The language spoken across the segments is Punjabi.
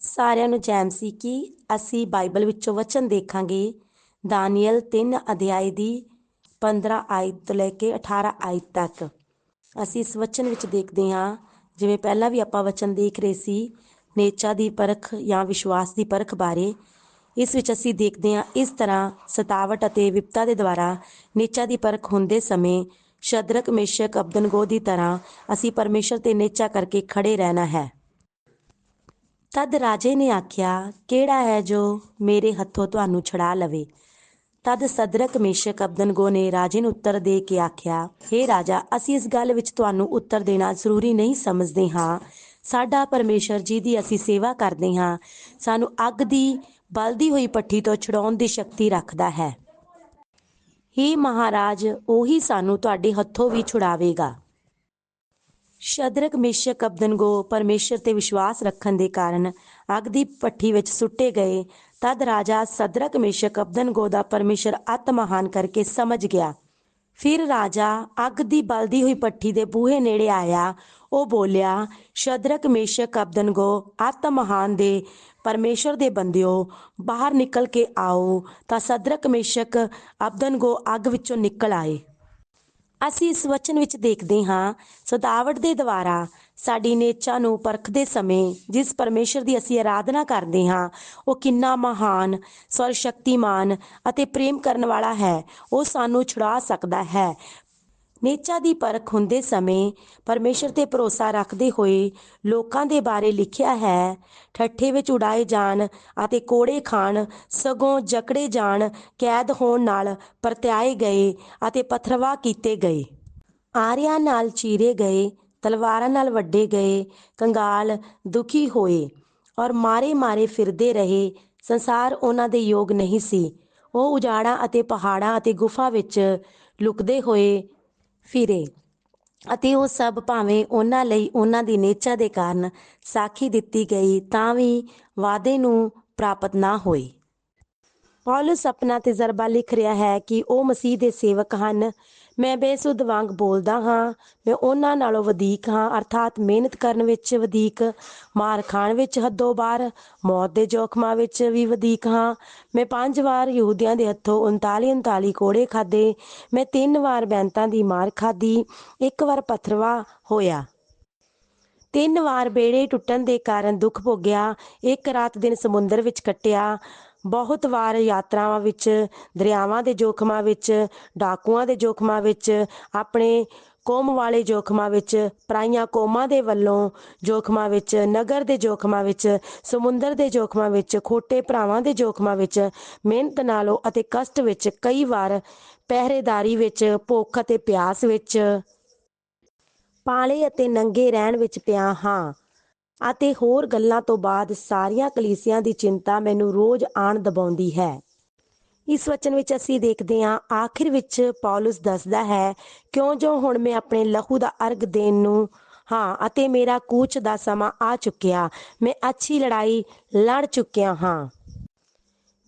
ਸਾਰਿਆਂ ਨੂੰ ਜੈਮ ਸੀ ਕਿ ਅਸੀਂ ਬਾਈਬਲ ਵਿੱਚੋਂ ਵਚਨ ਦੇਖਾਂਗੇ। ਦਾਨੀਅਲ 3 ਅਧਿਆਇ ਦੀ 15 ਆਇਤ ਤੋਂ ਲੈ ਕੇ 18 ਆਇਤ ਤੱਕ। ਅਸੀਂ ਇਸ ਵਚਨ ਵਿੱਚ ਦੇਖਦੇ ਹਾਂ, ਜਿਵੇਂ ਪਹਿਲਾਂ ਵੀ ਆਪਾਂ ਵਚਨ ਦੇਖ ਰਹੇ ਸੀ, ਨੇਚਾ ਦੀ ਪਰਖ ਜਾਂ ਵਿਸ਼ਵਾਸ ਦੀ ਪਰਖ ਬਾਰੇ। ਇਸ ਵਿੱਚ ਅਸੀਂ ਦੇਖਦੇ ਹਾਂ, ਇਸ ਤਰ੍ਹਾਂ ਸਤਾਵਟ ਅਤੇ ਵਿਪਤਾ ਦੇ ਦੁਆਰਾ ਨੇਚਾ ਦੀ ਪਰਖ ਹੁੰਦੇ ਸਮੇਂ ਸ਼ਦਰਕ, ਮੇਸ਼ਕ, ਅਬਦਨਗੋ ਦੀ ਤਰ੍ਹਾਂ ਅਸੀਂ ਪਰਮੇਸ਼ਰ ਤੇ ਨੇਚਾ ਕਰਕੇ ਖੜੇ ਰਹਿਣਾ ਹੈ। ਤਦ ਰਾਜੇ ਨੇ ਆਖਿਆ, ਕਿਹੜਾ ਹੈ ਜੋ ਮੇਰੇ ਹੱਥੋਂ ਤੁਹਾਨੂੰ ਛੁਡਾ ਲਵੇ? ਤਦ ਸਦਰਕ, ਮੇਸ਼ਕ, ਅਬਦਨਗੋ ਨੇ ਰਾਜੇ ਨੂੰ ਉੱਤਰ ਦੇ ਕੇ ਆਖਿਆ हे ਰਾਜਾ, ਅਸੀਂ ਇਸ ਗੱਲ ਵਿੱਚ ਤੁਹਾਨੂੰ ਉੱਤਰ ਦੇਣਾ ਜ਼ਰੂਰੀ ਨਹੀਂ ਸਮਝਦੇ ਹਾਂ। ਸਾਡਾ ਪਰਮੇਸ਼ਰ ਜੀ ਦੀ ਅਸੀਂ ਸੇਵਾ ਕਰਦੇ ਹਾਂ। ਸਾਨੂੰ ਅੱਗ ਦੀ, ਬਲਦੀ ਹੋਈ ਪੱਠੀ ਤੋਂ ਛੁਡਾਉਣ ਦੀ ਸ਼ਕਤੀ ਰੱਖਦਾ ਹੈ। हे ਮਹਾਰਾਜ, ਉਹੀ ਸਾਨੂੰ ਤੁਹਾਡੇ ਹੱਥੋਂ ਵੀ ਛੁਡਾਵੇਗਾ। ਸ਼ਦਰਕ ਮੇਸ਼ਕ ਅਬਦਨਗੋ ਪਰਮੇਸ਼ਰ ਤੇ ਵਿਸ਼ਵਾਸ ਰੱਖਣ ਦੇ ਕਾਰਨ ਅੱਗ ਦੀ ਪੱਠੀ ਵਿੱਚ ਸੁੱਟੇ ਗਏ, ਤਦ ਰਾਜਾ ਸਦਰਕ ਮੇਸ਼ਕ ਅਬਦਨਗੋ ਦਾ ਪਰਮੇਸ਼ਰ ਅਤ ਮਹਾਨ ਕਰਕੇ ਸਮਝ ਗਿਆ। ਫਿਰ ਰਾਜਾ ਅੱਗ ਦੀ ਬਲਦੀ ਹੋਈ ਪੱਠੀ ਦੇ ਬੂਹੇ ਨੇੜੇ ਆਇਆ। ਉਹ ਬੋਲਿਆ, ਸ਼ਦਰਕ ਮੇਸ਼ਕ ਅਬਦਨਗੋ ਅਤ ਮਹਾਨ ਦੇ ਪਰਮੇਸ਼ਰ ਦੇ ਬੰਦਿਓ, ਬਾਹਰ ਨਿਕਲ ਕੇ ਆਓ, ਤਾਂ ਸਦਰਕ ਮੇਸ਼ਕ ਅਬਦਨਗੋ ਅੱਗ ਵਿੱਚੋਂ ਨਿਕਲ ਆਏ। ਅਸੀਂ ਇਸ ਵਚਨ ਵਿੱਚ ਦੇਖਦੇ ਹਾਂ, ਸਦਾਵਟ ਦੇ ਦੁਆਰਾ ਸਾਡੀ ਨੇਚਾ ਨੂੰ ਪਰਖਦੇ ਸਮੇਂ ਜਿਸ ਪਰਮੇਸ਼ਰ ਦੀ ਅਸੀਂ ਆਰਾਧਨਾ ਕਰਦੇ ਹਾਂ, ਉਹ ਕਿੰਨਾ ਮਹਾਨ ਸਰਵ ਸ਼ਕਤੀਮਾਨ ਅਤੇ ਪ੍ਰੇਮ ਕਰਨ ਵਾਲਾ ਹੈ, ਉਹ ਸਾਨੂੰ ਛੁਡਾ ਸਕਦਾ ਹੈ। ਨੇਚਾ ਦੀ ਪਰਖ ਹੁੰਦੇ ਸਮੇਂ ਪਰਮੇਸ਼ਰ ਤੇ ਭਰੋਸਾ ਰੱਖਦੇ ਹੋਏ ਲੋਕਾਂ ਦੇ ਬਾਰੇ ਲਿਖਿਆ ਹੈ, ਠੱਠੇ ਵਿੱਚ ਉਡਾਏ ਜਾਣ ਅਤੇ ਕੋੜੇ ਖਾਣ, ਸਗੋਂ ਜਕੜੇ ਜਾਣ, ਕੈਦ ਹੋਣ ਨਾਲ ਪਰਤਿਆਏ ਗਏ ਅਤੇ ਪਥਰਵਾ ਕੀਤੇ ਗਏ। ਆਰਿਆਂ ਨਾਲ ਚੀਰੇ ਗਏ, ਤਲਵਾਰਾਂ ਨਾਲ ਵੱਡੇ ਗਏ, ਕੰਗਾਲ ਦੁਖੀ ਹੋਏ ਔਰ ਮਾਰੇ ਮਾਰੇ ਫਿਰਦੇ ਰਹੇ। ਸੰਸਾਰ ਉਹਨਾਂ ਦੇ ਯੋਗ ਨਹੀਂ ਸੀ। ਉਹ ਉਜਾੜਾਂ ਅਤੇ ਪਹਾੜਾਂ ਅਤੇ ਗੁਫਾ ਵਿੱਚ ਲੁਕਦੇ ਹੋਏ ਫਿਰੇ। ਅਤੇ ਉਹ ਸਭ ਭਾਵੇਂ ਉਹਨਾਂ ਲਈ ਉਹਨਾਂ ਦੀ ਨੇਚਾ ਦੇ ਕਾਰਨ ਸਾਖੀ ਦਿੱਤੀ ਗਈ, ਤਾਂ ਵੀ ਵਾਅਦੇ ਨੂੰ ਪ੍ਰਾਪਤ ਨਾ ਹੋਈ ਪੌਲਸ ਆਪਣਾ ਤਜਰਬਾ ਲਿਖ ਰਿਹਾ ਹੈ ਕਿ ਉਹ ਮਸੀਹ ਦੇ ਸੇਵਕ ਹਨ। ਮੈਂ ਬੇਸੁੱਧ ਵਾਂਗ ਬੋਲਦਾ ਹਾਂ, ਮੈਂ ਉਹਨਾਂ ਨਾਲੋਂ ਵਧੇਕ ਹਾਂ, ਅਰਥਾਤ ਮਿਹਨਤ ਕਰਨ ਵਿੱਚ ਵਧੇਕ, ਮਾਰ ਖਾਣ ਵਿੱਚ ਹੱਦੋਂ ਬਾਹਰ ਮੌਤ ਦੇ ਜੋਖਮਾਂ ਵਿੱਚ ਵੀ ਵਧੇਕ ਹਾਂ। ਮੈਂ ਪੰਜ ਵਾਰ ਯਹੂਦੀਆਂ ਦੇ ਹੱਥੋਂ 39 39 ਕੋੜੇ ਖਾਦੇ ਮੈਂ ਤਿੰਨ ਵਾਰ ਬੈਂਤਾਂ ਦੀ ਮਾਰ ਖਾਦੀ ਇੱਕ ਵਾਰ ਪਥਰਵਾ ਹੋਇਆ। ਤਿੰਨ ਵਾਰ ਬੇੜੇ ਟੁੱਟਣ ਦੇ ਕਾਰਨ ਦੁੱਖ ਭੋਗਿਆ, ਇੱਕ ਰਾਤ ਦਿਨ ਸਮੁੰਦਰ ਵਿੱਚ ਕੱਟਿਆ ਬਹੁਤ ਵਾਰ ਯਾਤਰਾਵਾਂ ਵਿੱਚ, ਦਰਿਆਵਾਂ ਦੇ ਜੋਖਮਾਂ ਵਿੱਚ, ਡਾਕੂਆਂ ਦੇ ਜੋਖਮਾਂ ਵਿੱਚ, ਆਪਣੇ ਕੌਮ ਵਾਲੇ ਜੋਖਮਾਂ ਵਿੱਚ, ਪਰਾਈਆਂ ਕੌਮਾਂ ਦੇ ਵੱਲੋਂ ਜੋਖਮਾਂ ਵਿੱਚ, ਨਗਰ ਦੇ ਜੋਖਮਾਂ ਵਿੱਚ, ਸਮੁੰਦਰ ਦੇ ਜੋਖਮਾਂ ਵਿੱਚ, ਖੋਟੇ ਭਰਾਵਾਂ ਦੇ ਜੋਖਮਾਂ ਵਿੱਚ, ਮਿਹਨਤ ਨਾਲੋਂ ਅਤੇ ਕਸ਼ਟ ਵਿੱਚ ਕਈ ਵਾਰ ਪਹਿਰੇਦਾਰੀ ਵਿੱਚ, ਭੁੱਖ ਅਤੇ ਪਿਆਸ ਵਿੱਚ, ਪਾਲੇ ਅਤੇ ਨੰਗੇ ਰਹਿਣ ਵਿੱਚ ਪਿਆ ਹਾਂ। ਅਤੇ ਹੋਰ ਗੱਲਾਂ ਤੋਂ ਬਾਅਦ ਸਾਰੀਆਂ ਕਲੀਸਿਆਂ ਦੀ ਚਿੰਤਾ ਮੈਨੂੰ ਰੋਜ਼ ਆਣ ਦਬਾਉਂਦੀ ਹੈ। ਇਸ ਵਚਨ ਵਿੱਚ ਅਸੀਂ ਦੇਖਦੇ ਹਾਂ, ਆਖਿਰ ਵਿੱਚ ਪੌਲਸ ਦੱਸਦਾ ਹੈ, ਕਿਉਂ ਜੋ ਹੁਣ ਮੈਂ ਆਪਣੇ ਲਹੂ ਦਾ ਅਰਗ ਦੇਣ ਨੂੰ, ਹਾਂ, ਅਤੇ ਮੇਰਾ ਕੂਚ ਦਾ ਸਮਾਂ ਆ ਚੁੱਕਿਆ, ਮੈਂ ਅੱਛੀ ਲੜਾਈ ਲੜ ਚੁੱਕਿਆ ਹਾਂ।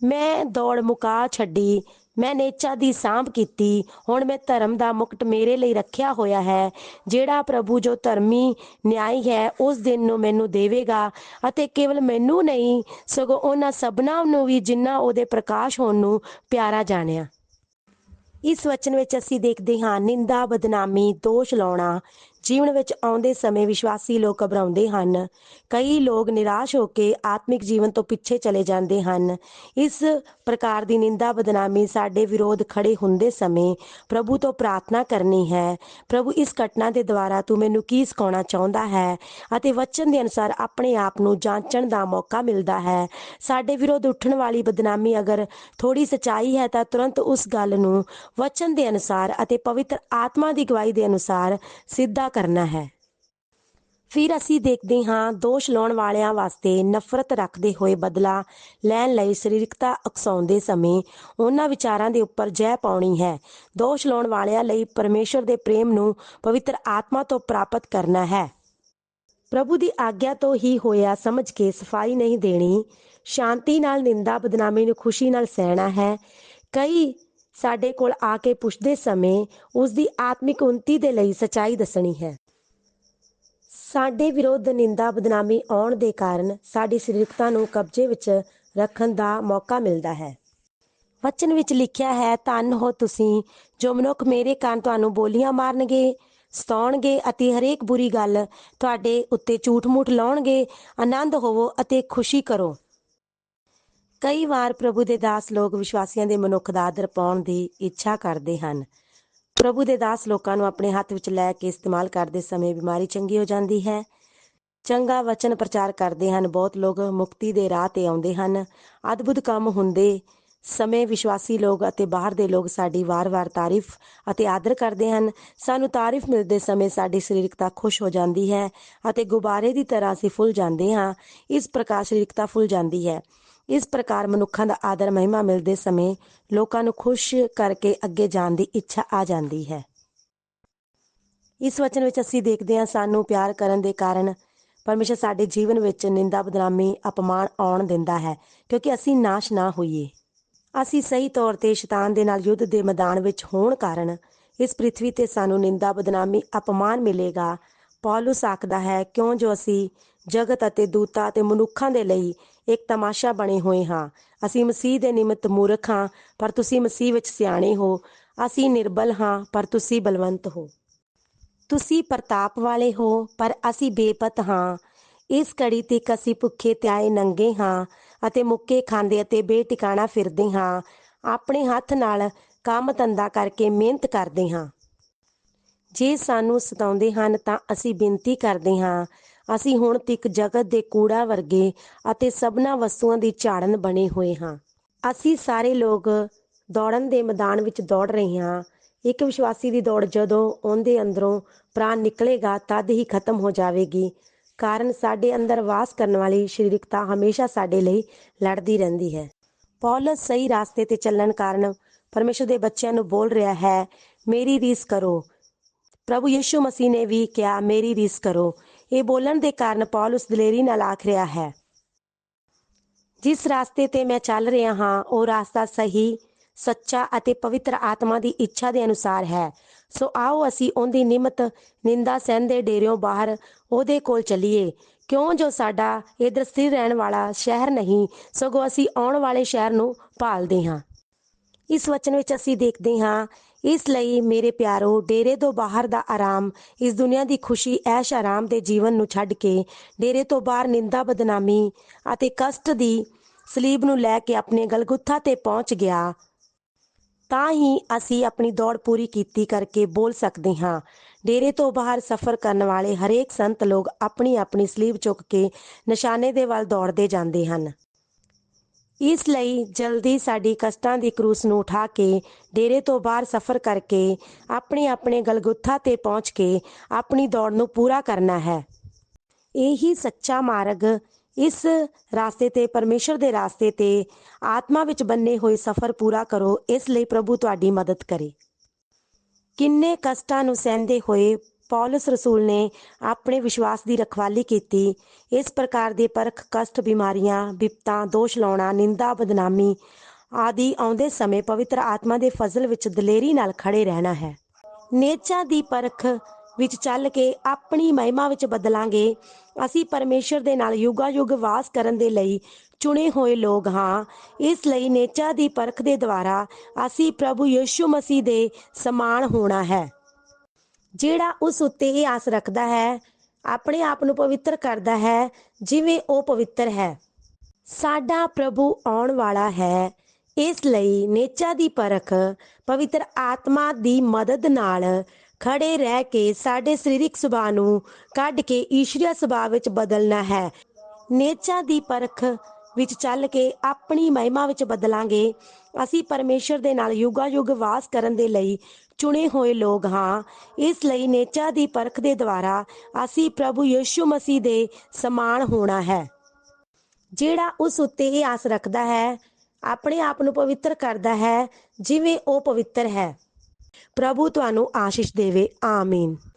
ਮੈਂ ਦੌੜ ਮੁਕਾ ਛੱਡੀ ਮੈਂ ਨੇਚਾ ਦੀ ਸਾਂਭ ਕੀਤੀ। ਹੁਣ ਮੈਂ ਧਰਮ ਦਾ ਮੁਕਟ ਮੇਰੇ ਲਈ ਰੱਖਿਆ ਹੋਇਆ ਹੈ। ਜਿਹੜਾ ਪ੍ਰਭੂ ਜੋ ਧਰਮੀ ਨਿਆਈ ਹੈ, ਉਸ ਦਿਨ ਨੂੰ ਮੈਨੂੰ ਦੇਵੇਗਾ ਅਤੇ ਕੇਵਲ ਮੈਨੂੰ ਨਹੀਂ, ਸਗੋਂ ਉਹਨਾਂ ਸਭਨਾਂ ਨੂੰ ਵੀ ਜਿਨ੍ਹਾਂ ਉਹਦੇ ਪ੍ਰਕਾਸ਼ ਹੋਣ ਨੂੰ ਪਿਆਰਾ ਜਾਣਿਆ। ਇਸ ਵਚਨ ਵਿੱਚ ਅਸੀਂ ਦੇਖਦੇ ਹਾਂ, ਨਿੰਦਾ ਬਦਨਾਮੀ, ਦੋਸ਼ ਲਾਉਣਾ। ਜੀਵਨ ਵਿੱਚ ਆਉਂਦੇ ਸਮੇਂ ਵਿਸ਼ਵਾਸੀ ਲੋਕ ਘਬਰਾਉਂਦੇ ਹਨ। ਕਈ ਲੋਕ ਨਿਰਾਸ਼ ਹੋ ਕੇ ਆਤਮਿਕ ਜੀਵਨ ਤੋਂ ਪਿੱਛੇ ਚਲੇ ਜਾਂਦੇ ਹਨ। ਇਸ ਪ੍ਰਕਾਰ ਦੀ ਨਿੰਦਾ ਬਦਨਾਮੀ ਸਾਡੇ ਵਿਰੋਧ ਖੜੇ ਹੁੰਦੇ ਸਮੇਂ ਪ੍ਰਭੂ ਤੋਂ ਪ੍ਰਾਰਥਨਾ ਕਰਨੀ ਹੈ। ਪ੍ਰਭੂ, ਇਸ ਘਟਨਾ ਦੇ ਦੁਆਰਾ ਤੂੰ ਮੈਨੂੰ ਕੀ ਸਿਖਾਉਣਾ ਚਾਹੁੰਦਾ ਹੈ ਅਤੇ ਵਚਨ ਦੇ ਅਨੁਸਾਰ ਆਪਣੇ ਆਪ ਨੂੰ ਜਾਂਚਣ ਦਾ ਮੌਕਾ ਮਿਲਦਾ ਹੈ। ਸਾਡੇ ਵਿਰੋਧ ਉੱਠਣ ਵਾਲੀ ਬਦਨਾਮੀ ਅਗਰ ਥੋੜੀ ਸਚਾਈ ਹੈ ਤਾਂ ਤੁਰੰਤ ਉਸ ਗੱਲ ਨੂੰ ਵਚਨ ਦੇ ਅਨੁਸਾਰ ਅਤੇ ਪਵਿੱਤਰ ਆਤਮਾ ਦੀ ਗਵਾਹੀ ਦੇ ਅਨੁਸਾਰ ਸਿੱਧਾ ਕਰਨਾ ਹੈ। ਫਿਰ ਅਸੀਂ ਦੇਖਦੇ ਹਾਂ, ਦੋਸ਼ ਲਾਉਣ ਵਾਲਿਆਂ ਵਾਸਤੇ ਨਫ਼ਰਤ ਰੱਖਦੇ ਹੋਏ ਬਦਲਾ ਲੈਣ ਲਈ ਸਰੀਰਕਤਾ ਅਕਸਾਉਂਦੇ ਸਮੇਂ ਉਹਨਾਂ ਵਿਚਾਰਾਂ ਦੇ ਉੱਪਰ ਜੈ ਪਾਉਣੀ ਹੈ। ਦੋਸ਼ ਲਾਉਣ ਵਾਲਿਆਂ ਲਈ ਪਰਮੇਸ਼ਰ ਦੇ ਪ੍ਰੇਮ ਨੂੰ ਪਵਿੱਤਰ ਆਤਮਾ ਤੋਂ ਪ੍ਰਾਪਤ ਕਰਨਾ ਹੈ। ਪ੍ਰਭੂ ਦੀ ਆਗਿਆ ਤੋਂ ਹੀ ਹੋਇਆ ਸਮਝ ਕੇ ਸਫ਼ਾਈ ਨਹੀਂ ਦੇਣੀ, ਸ਼ਾਂਤੀ ਨਾਲ ਨਿੰਦਾ, ਬਦਨਾਮੀ ਨੂੰ ਖੁਸ਼ੀ ਨਾਲ ਸਹਿਣਾ ਹੈ। ਕਈ ਸਾਡੇ ਕੋਲ ਆ ਕੇ ਪੁੱਛਦੇ ਸਮੇਂ ਉਸ ਦੀ ਆਤਮਿਕ ਉન્નਤੀ ਦੇ ਲਈ ਸਚਾਈ ਦੱਸਣੀ ਹੈ। ਸਾਡੇ ਵਿਰੁੱਧ ਨਿੰਦਾ ਬਦਨਾਮੀ ਆਉਣ ਦੇ ਕਾਰਨ ਸਾਡੀ ਸਰੀਰਕਤਾ ਨੂੰ ਕਬਜ਼ੇ ਵਿੱਚ ਰੱਖਣ ਦਾ ਮੌਕਾ ਮਿਲਦਾ ਹੈ। ਵਚਨ ਵਿੱਚ ਲਿਖਿਆ ਹੈ, ਧੰਨ ਹੋ ਤੁਸੀਂ ਜੋ ਮਨੁੱਖ ਮੇਰੇ ਕਾਰਨ ਤੁਹਾਨੂੰ ਬੋਲੀਆਂ ਮਾਰਨਗੇ, ਸਤਾਉਣਗੇ ਅਤੇ ਹਰੇਕ ਬੁਰੀ ਗੱਲ ਤੁਹਾਡੇ ਉੱਤੇ ਝੂਠ-ਮੂਠ ਲਾਉਣਗੇ। ਆਨੰਦ ਹੋਵੋ ਅਤੇ ਖੁਸ਼ੀ ਕਰੋ। ਕਈ ਵਾਰ ਪ੍ਰਭੂ ਦੇ ਦਾਸ ਲੋਕ ਵਿਸ਼ਵਾਸੀਆਂ ਦੇ ਮਨੁੱਖ ਦਾ ਆਦਰ ਪਾਉਣ ਦੀ ਇੱਛਾ ਕਰਦੇ ਹਨ। ਪ੍ਰਭੂ ਦੇ ਦਾਸ ਲੋਕਾਂ ਨੂੰ ਆਪਣੇ ਹੱਥ ਵਿੱਚ ਲੈ ਕੇ ਇਸਤੇਮਾਲ ਕਰਦੇ ਸਮੇਂ ਬਿਮਾਰੀ ਚੰਗੀ ਹੋ ਜਾਂਦੀ ਹੈ। ਚੰਗਾ ਵਚਨ ਪ੍ਰਚਾਰ ਕਰਦੇ ਹਨ। ਬਹੁਤ ਲੋਕ ਮੁਕਤੀ ਦੇ ਰਾਹ ਤੇ ਆਉਂਦੇ ਹਨ। ਅਦਭੁਤ ਕੰਮ ਹੁੰਦੇ ਸਮੇਂ ਵਿਸ਼ਵਾਸੀ ਲੋਕ ਅਤੇ ਬਾਹਰ ਦੇ ਲੋਕ ਸਾਡੀ ਵਾਰ-ਵਾਰ ਤਾਰੀਫ ਅਤੇ ਆਦਰ ਕਰਦੇ ਹਨ। ਸਾਨੂੰ ਤਾਰੀਫ ਮਿਲਦੇ ਸਮੇਂ ਸਾਡੀ ਸਰੀਰਕਤਾ ਖੁਸ਼ ਹੋ ਜਾਂਦੀ ਹੈ ਅਤੇ ਗੁਬਾਰੇ ਦੀ ਤਰ੍ਹਾਂ ਅਸੀਂ ਫੁੱਲ ਜਾਂਦੇ ਹਾਂ। ਇਸ ਪ੍ਰਕਾਰ ਸਰੀਰਕਤਾ ਫੁੱਲ ਜਾਂਦੀ ਹੈ। ਇਸ ਪ੍ਰਕਾਰ ਮਨੁੱਖਾਂ ਦਾ ਆਦਰ ਮਹਿਮਾ ਮਿਲਦੇ ਸਮੇਂ ਲੋਕਾਂ ਨੂੰ ਖੁਸ਼ ਕਰਕੇ ਅੱਗੇ ਜਾਣ ਦੀ ਇੱਛਾ ਆ ਜਾਂਦੀ ਹੈ। ਇਸ ਵਚਨ ਵਿੱਚ ਅਸੀਂ ਦੇਖਦੇ ਹਾਂ, ਸਾਨੂੰ ਪਿਆਰ ਕਰਨ ਦੇ ਕਾਰਨ ਪਰਮੇਸ਼ਰ ਸਾਡੇ ਜੀਵਨ ਵਿੱਚ ਨਿੰਦਾ, ਬਦਨਾਮੀ, ਅਪਮਾਨ ਆਉਣ ਦਿੰਦਾ ਹੈ, ਕਿਉਂਕਿ ਅਸੀਂ ਨਾਸ਼ ਨਾ ਹੋਈਏ। ਅਸੀਂ ਸਹੀ ਤੌਰ ਤੇ ਸ਼ੈਤਾਨ ਦੇ ਨਾਲ ਯੁੱਧ ਦੇ ਮੈਦਾਨ ਵਿੱਚ ਹੋਣ ਕਾਰਨ ਇਸ ਪ੍ਰithvi ਤੇ ਸਾਨੂੰ ਨਿੰਦਾ, ਬਦਨਾਮੀ, ਅਪਮਾਨ ਮਿਲੇਗਾ। ਪੌਲਸ ਆਖਦਾ ਹੈ, ਕਿਉਂ ਜੋ ਅਸੀਂ ਜਗਤ ਅਤੇ ਦੂਤਾਂ ਅਤੇ ਮਨੁੱਖਾਂ ਦੇ ਲਈ ਇੱਕ ਤਮਾਸ਼ਾ ਬਣੇ ਹੋਏ ਹਾਂ। ਅਸੀਂ ਮਸੀਹ ਦੇ ਨਿਮਿਤ ਮੂਰਖ ਹਾਂ, ਪਰ ਤੁਸੀਂ ਮਸੀਹ ਵਿੱਚ ਸਿਆਣੇ ਹੋ। ਅਸੀਂ ਨਿਰਬਲ ਹਾਂ, ਪਰ ਤੁਸੀਂ ਬਲਵੰਤ ਹੋ। ਤੁਸੀਂ ਪ੍ਰਤਾਪ ਵਾਲੇ ਹੋ, ਪਰ ਅਸੀਂ ਬੇਪਤ ਹਾਂ। ਇਸ ਕੜੀ ਤੇ ਅਸੀਂ ਭੁੱਖੇ ਤਿਆਏ ਨੰਗੇ ਹਾਂ ਅਤੇ ਮੁੱਕੇ ਖਾਂਦੇ ਅਤੇ ਬੇਟਿਕਾਣਾ ਫਿਰਦੇ ਹਾਂ। ਆਪਣੇ ਹੱਥ ਨਾਲ ਕੰਮ ਧੰਦਾ ਕਰਕੇ ਮਿਹਨਤ ਕਰਦੇ ਹਾਂ। ਜੇ ਸਾਨੂੰ ਸਤਾਉਂਦੇ ਹਨ ਤਾਂ ਅਸੀਂ ਬੇਨਤੀ ਕਰਦੇ ਹਾਂ ਅਸੀਂ ਹੁਣ ਤੱਕ ਜਗਤ ਦੇ ਕੂੜਾ ਵਰਗੇ ਅਤੇ ਸਭਨਾ ਵਸਤੂਆਂ ਦੀ ਝਾੜਨ ਬਣੇ ਹੋਏ ਹਾਂ। ਅਸੀਂ ਸਾਰੇ ਲੋਕ ਦੌੜਨ ਦੇ ਮੈਦਾਨ ਵਿੱਚ ਦੌੜ ਰਹੇ ਹਾਂ। ਇੱਕ ਵਿਸ਼ਵਾਸੀ ਦੀ ਦੌੜ ਜਦੋਂ ਉਹਦੇ ਅੰਦਰੋਂ ਪ੍ਰਾਣ ਨਿਕਲੇਗਾ, ਤਦ ਹੀ ਖਤਮ ਹੋ ਜਾਵੇਗੀ। ਕਾਰਨ ਸਾਡੇ ਅੰਦਰ ਵਾਸ ਕਰਨ ਵਾਲੀ ਸਰੀਰਕਤਾ ਹਮੇਸ਼ਾ ਸਾਡੇ ਲਈ ਲੜਦੀ ਰਹਿੰਦੀ ਹੈ। ਪੌਲਸ ਸਹੀ ਰਾਸਤੇ ਤੇ ਚੱਲਣ ਕਾਰਨ ਪਰਮੇਸ਼ਰ ਦੇ ਬੱਚਿਆਂ ਨੂੰ ਬੋਲ ਰਿਹਾ ਹੈ, ਮੇਰੀ ਰੀਸ ਕਰੋ। ਪ੍ਰਭੂ ਯੀਸ਼ੂ ਮਸੀਹ ਨੇ ਵੀ ਕਿਹਾ, ਮੇਰੀ ਰੀਸ ਕਰੋ। ਇਹ ਬੋਲਣ ਦੇ ਕਾਰਨ ਉਸ ਦਲੇਰੀ ਨਾਲ ਆਖ ਰਿਹਾ ਹੈ, ਜਿਸ ਰਾਸਤੇ ਤੇ ਮੈਂ ਚੱਲ ਰਿਹਾ ਹਾਂ, ਉਹ ਰਾਸਤਾ ਸਹੀ, ਸੱਚਾ ਅਤੇ ਪਵਿੱਤਰ ਆਤਮਾ ਦੀ ਇੱਛਾ ਦੇ ਅਨੁਸਾਰ ਹੈ। ਸੋ ਆਓ ਅਸੀਂ ਉਹਦੀ ਨਿਮਤ ਨਿੰਦਾ ਸਹਿੰਦੇ ਡੇਰਿਓਂ ਬਾਹਰ ਉਹਦੇ ਕੋਲ ਚੱਲੀਏ। ਕਿਉਂ ਜੋ ਸਾਡਾ ਇਧਰ ਸਥਿਰ ਰਹਿਣ ਵਾਲਾ ਸ਼ਹਿਰ ਨਹੀਂ, ਸਗੋਂ ਅਸੀਂ ਆਉਣ ਵਾਲੇ ਸ਼ਹਿਰ ਨੂੰ ਭਾਲਦੇ ਹਾਂ। ਇਸ ਵਚਨ ਵਿੱਚ ਅਸੀਂ ਦੇਖਦੇ ਹਾਂ ਇਸ ਲਈ ਮੇਰੇ ਪਿਆਰੋ, ਡੇਰੇ ਤੋਂ ਬਾਹਰ ਦਾ ਆਰਾਮ, ਇਸ ਦੁਨੀਆ ਦੀ ਖੁਸ਼ੀ, ਐਸ਼ ਆਰਾਮ ਦੇ ਜੀਵਨ ਨੂੰ ਛੱਡ ਕੇ, ਡੇਰੇ ਤੋਂ ਬਾਹਰ ਨਿੰਦਾ, ਬਦਨਾਮੀ ਅਤੇ ਕਸ਼ਟ ਦੀ ਸਲੀਬ ਨੂੰ ਲੈ ਕੇ ਆਪਣੇ ਗਲਗੁੱਥਾ ਤੇ ਪਹੁੰਚ ਗਿਆ। ਤਾਂ ਹੀ ਅਸੀਂ ਆਪਣੀ ਦੌੜ ਪੂਰੀ ਕੀਤੀ ਕਰਕੇ ਬੋਲ ਸਕਦੇ ਹਾਂ, ਡੇਰੇ ਤੋਂ ਬਾਹਰ ਸਫ਼ਰ ਕਰਨ ਵਾਲੇ ਹਰੇਕ ਸੰਤ ਲੋਕ ਆਪਣੀ ਆਪਣੀ ਸਲੀਬ ਚੁੱਕ ਕੇ ਨਿਸ਼ਾਨੇ ਦੇ ਵੱਲ ਦੌੜਦੇ ਜਾਂਦੇ ਹਨ। ਇਸ ਲਈ ਜਲਦੀ ਸਾਡੀ ਕਸ਼ਟਾਂ ਦੀ ਕਰੂਸ ਨੂੰ ਉਠਾ ਕੇ, ਡੇਰੇ ਤੋਂ ਬਾਹਰ ਸਫ਼ਰ ਕਰਕੇ, ਆਪਣੇ ਆਪਣੇ ਗਲਗੁੱਥਾ ਤੇ ਪਹੁੰਚ ਕੇ ਆਪਣੀ ਦੌੜ ਨੂੰ ਪੂਰਾ ਕਰਨਾ ਹੈ। ਇਹੀ ਸੱਚਾ ਮਾਰਗ ਇਸ ਰਾਸਤੇ ਤੇ, ਪਰਮੇਸ਼ਰ ਦੇ ਰਾਸਤੇ ਤੇ ਆਤਮਾ ਵਿੱਚ ਬੰਨੇ ਹੋਏ ਸਫ਼ਰ ਪੂਰਾ ਕਰੋ, ਇਸ ਲਈ ਪ੍ਰਭੂ ਤੁਹਾਡੀ ਮਦਦ ਕਰੇ। ਕਿੰਨੇ ਕਸ਼ਟਾਂ ਨੂੰ ਸਹਿੰਦੇ ਹੋਏ ਪੌਲਸ ਰਸੂਲ ਨੇ ਆਪਣੇ ਵਿਸ਼ਵਾਸ ਦੀ ਰਖਵਾਲੀ ਕੀਤੀ। ਇਸ ਪ੍ਰਕਾਰ ਦੇ ਪਰਖ ਕਸ਼ਟ, ਬਿਮਾਰੀਆਂ ਵਿਪਤਾਂ ਦੋਸ਼ ਲਾਉਣਾ, ਨਿੰਦਾ, ਬਦਨਾਮੀ ਆਦਿ ਆਉਂਦੇ ਸਮੇਂ ਪਵਿੱਤਰ ਆਤਮਾ ਦੇ ਫਜ਼ਲ ਵਿੱਚ ਦਲੇਰੀ ਨਾਲ ਖੜੇ ਰਹਿਣਾ ਹੈ। ਨੇਚਾ ਦੀ ਪਰਖ ਵਿੱਚ ਚੱਲ ਕੇ ਆਪਣੀ ਮਹਿਮਾ ਵਿੱਚ ਬਦਲਾਂਗੇ। ਅਸੀਂ ਪਰਮੇਸ਼ਰ ਦੇ ਨਾਲ ਯੁਗਾ ਯੁਗ ਵਾਸ ਕਰਨ ਦੇ ਲਈ ਚੁਣੇ ਹੋਏ ਲੋਕ ਹਾਂ। ਇਸ ਲਈ ਨੇਚਾ ਦੀ ਪਰਖ ਦੇ ਦੁਆਰਾ ਅਸੀਂ ਪ੍ਰਭੂ ਯੀਸ਼ੂ ਮਸੀਹ ਦੇ ਸਮਾਨ ਹੋਣਾ ਹੈ। ਜਿਹੜਾ ਉਸ ਉੱਤੇ ਇਹ ਆਸ ਰੱਖਦਾ ਹੈ, ਆਪਣੇ ਆਪ ਨੂੰ ਪਵਿੱਤਰ ਕਰਦਾ ਹੈ, ਜਿਵੇਂ ਉਹ ਪਵਿੱਤਰ ਹੈ। ਸਾਡਾ ਪ੍ਰਭੂ ਆਉਣ ਵਾਲਾ ਹੈ। ਇਸ ਲਈ ਨੇਚਾ ਦੀ ਪਰਖ, ਪਵਿੱਤਰ ਆਤਮਾ ਦੀ ਮਦਦ ਨਾਲ ਖੜੇ ਰਹਿ ਕੇ ਸਾਡੇ ਸਰੀਰਕ ਸੁਭਾਅ ਨੂੰ ਕੱਢ ਕੇ ਈਸ਼ਰੀਆ ਸੁਭਾਅ ਵਿੱਚ ਬਦਲਣਾ ਹੈ। ਨੇਚਾ ਦੀ ਪਰਖ ਵਿੱਚ ਚੱਲ ਕੇ ਆਪਣੀ ਮਹਿਮਾ ਵਿੱਚ ਬਦਲਾਂਗੇ। ਅਸੀਂ ਪਰਮੇਸ਼ਰ ਦੇ ਨਾਲ ਯੁਗਾ ਯੁਗ ਵਾਸ ਕਰਨ ਦੇ ਲਈ ਚੁਣੇ ਹੋਏ ਲੋਕ ਹਾਂ। ਇਸ ਲਈ ਨੇਚਾ ਦੀ ਪਰਖ ਦੇ ਦੁਆਰਾ ਅਸੀਂ ਪ੍ਰਭੂ ਯੀਸ਼ੂ ਮਸੀਹ ਦੇ ਸਮਾਨ ਹੋਣਾ ਹੈ। ਜਿਹੜਾ ਉਸ ਉੱਤੇ ਇਹ ਆਸ ਰੱਖਦਾ ਹੈ, ਆਪਣੇ ਆਪ ਨੂੰ ਪਵਿੱਤਰ ਕਰਦਾ ਹੈ, ਜਿਵੇਂ ਉਹ ਪਵਿੱਤਰ ਹੈ। ਪ੍ਰਭੂ ਤੁਹਾਨੂੰ ਆਸ਼ੀਸ਼ ਦੇਵੇ। ਆਮੀਨ।